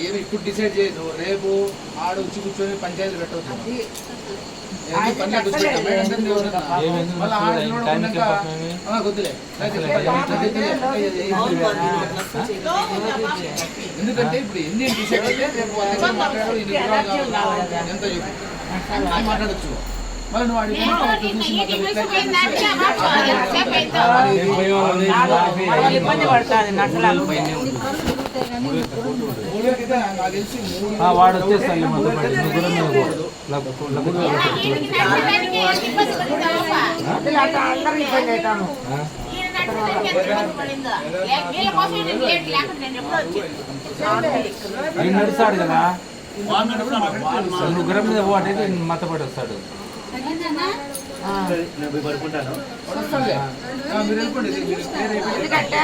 ఏమి ఇప్పుడు డిసైడ్ చేయదు రేపు ఆడ వచ్చి కూర్చొని పంచాయతీ పెట్టవచ్చు ఎందుకంటే ఇప్పుడు ఎన్ని డిసైడ్ అయితే రేపు. ఎంత మాట్లాడొచ్చు మరి నువ్వు అడిగి ఇబ్బంది పడుతుంది ఆ, వాడు? ఆయన నడుస్తాడు కదా ముగ్గురు మీద పోటీ మతపడి వస్తాడు ఎందుకంటే